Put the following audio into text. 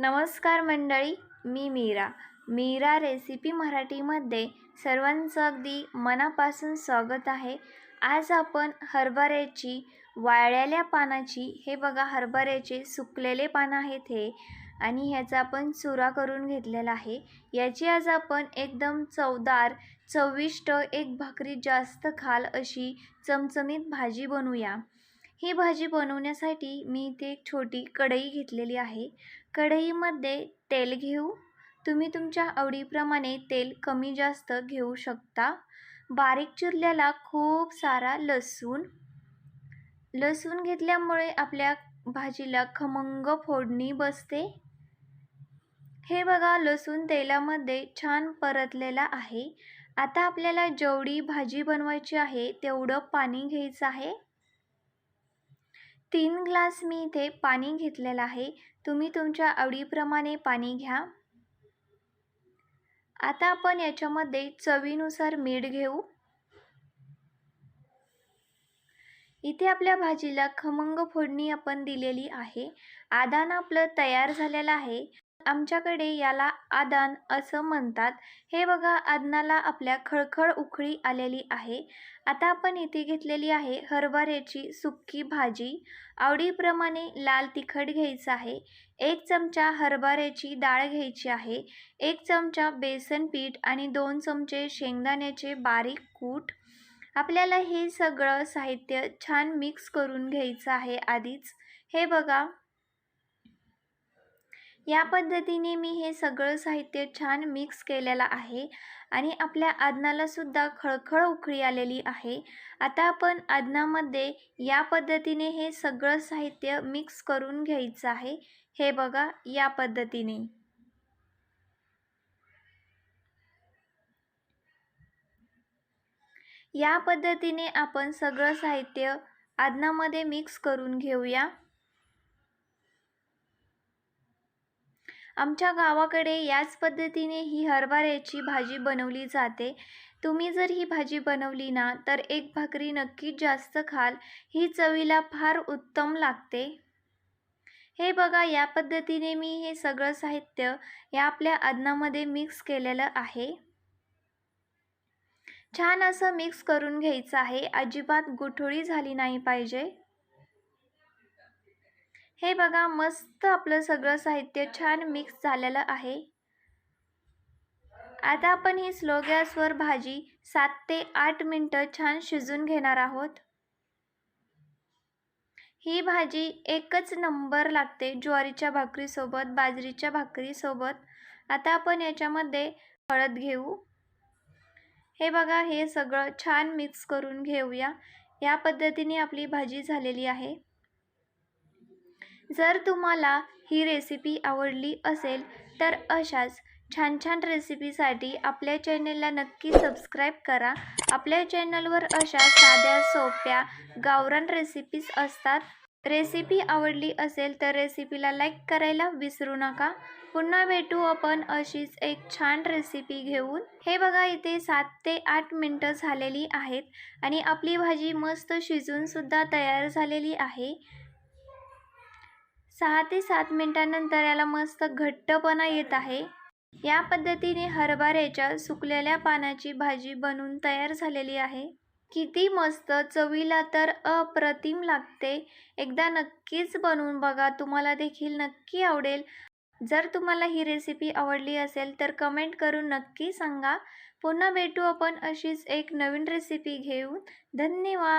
नमस्कार मंडळी मी मीरा. मीरा रेसिपी मराठीमध्ये सर्वांचं अगदी मनापासून स्वागत आहे. आज आपण हरभऱ्याची वाळलेल्या पानाची हे बघा हरभऱ्याचे सुकलेले पानं आहेत हे आणि ह्याचा आपण चुरा करून घेतलेला आहे. याची आज आपण एकदम चवदार चविष्ट एक भाकरी जास्त खाल अशी चमचमीत भाजी बनवूया. ही भाजी बनवण्यासाठी मी इथे एक छोटी कढई घेतलेली आहे. कढईमध्ये तेल घेऊ. तुम्ही तुमच्या आवडीप्रमाणे तेल कमी जास्त घेऊ शकता. बारीक चिरलेला खूप सारा लसूण. लसूण घेतल्यामुळे आपल्या भाजीला खमंग फोडणी बसते. हे बघा लसूण तेलामध्ये छान परतलेला आहे. आता आपल्याला जेवढी भाजी बनवायची आहे तेवढं पाणी घ्यायचं आहे. तीन ग्लास मी इथे पाणी घेतलेलं आहे. तुम्ही तुमच्या आवडीप्रमाणे पाणी घ्या. आता आपण याच्यामध्ये चवीनुसार मीठ घेऊ. इथे आपल्या भाजीला खमंग फोडणी आपण दिलेली आहे. आदान आपलं तयार झालेलं आहे. आमच्याकडे याला आदान असं म्हणतात. हे बघा आदनाला आपल्या खळखळ उकळी आलेली आहे. आता आपण इथे घेतलेली आहे हरभऱ्याची सुक्की भाजी. आवडीप्रमाणे लाल तिखट घ्यायचं आहे. एक चमचा हरभऱ्याची डाळ घ्यायची आहे. एक चमचा बेसन पीठ आणि दोन चमचे शेंगदाण्याचे बारीक कूट. आपल्याला हे सगळं साहित्य छान मिक्स करून घ्यायचं आहे आधीच. हे बघा. या पद्धतीने मी हे सगळं साहित्य छान मिक्स केलेलं आहे आणि आपल्या आदनालासुद्धा खळखळ उकळी आलेली आहे. आता आपण आदनामध्ये या पद्धतीने हे सगळं साहित्य मिक्स करून घ्यायचं आहे. हे बघा या पद्धतीने. या पद्धतीने आपण सगळं साहित्य आदनामध्ये मिक्स करून घेऊया. आमच्या गावाकडे याच पद्धतीने ही हरभऱ्याची भाजी बनवली जाते. तुम्ही जर ही भाजी बनवली ना तर एक भाकरी नक्कीच जास्त खाल. ही चवीला फार उत्तम लागते. हे बघा या पद्धतीने मी हे सगळं साहित्य या आपल्या अन्नामध्ये मिक्स केलेलं आहे. छान असं मिक्स करून घ्यायचं आहे. अजिबात गुठळी झाली नाही पाहिजे. हे बघा मस्त आपलं सगळं साहित्य छान मिक्स झालेलं आहे. आता आपण ही स्लो गॅसवर भाजी सात ते आठ मिनटं छान शिजून घेणार आहोत. ही भाजी एकच नंबर लागते ज्वारीच्या भाकरीसोबत बाजरीच्या भाकरीसोबत. आता आपण याच्यामध्ये हळद घेऊ. हे बघा हे सगळं छान मिक्स करून घेऊया. या पद्धतीने आपली भाजी झालेली आहे. जर तुम्हाला ही रेसिपी आवडली असेल तर अशाच छान छान रेसिपीसाठी आपल्या चॅनलला नक्की सबस्क्राईब करा. आपल्या चॅनलवर अशा साध्या सोप्या गावरान रेसिपीज असतात. रेसिपी आवडली असेल तर रेसिपीला लाईक करायला विसरू नका. पुन्हा भेटू आपण अशीच एक छान रेसिपी घेऊन. हे बघा इथे सात ते आठ मिनटं झालेली आहेत आणि आपली भाजी मस्त शिजूनसुद्धा तयार झालेली आहे. सहा ते सात मिनटानंतर याला मस्त घट्टपणा येत आहे. या पद्धतीने हरभऱ्याच्या सुकलेल्या पानाची भाजी बनून तयार झालेली आहे. किती मस्त चवीला तर अप्रतिम लागते. एकदा नक्कीच बनवून बघा. तुम्हाला देखील नक्की आवडेल. जर तुम्हाला ही रेसिपी आवडली असेल तर कमेंट करून नक्की सांगा. पुन्हा भेटू आपण अशीच एक नवीन रेसिपी घेऊन. धन्यवाद!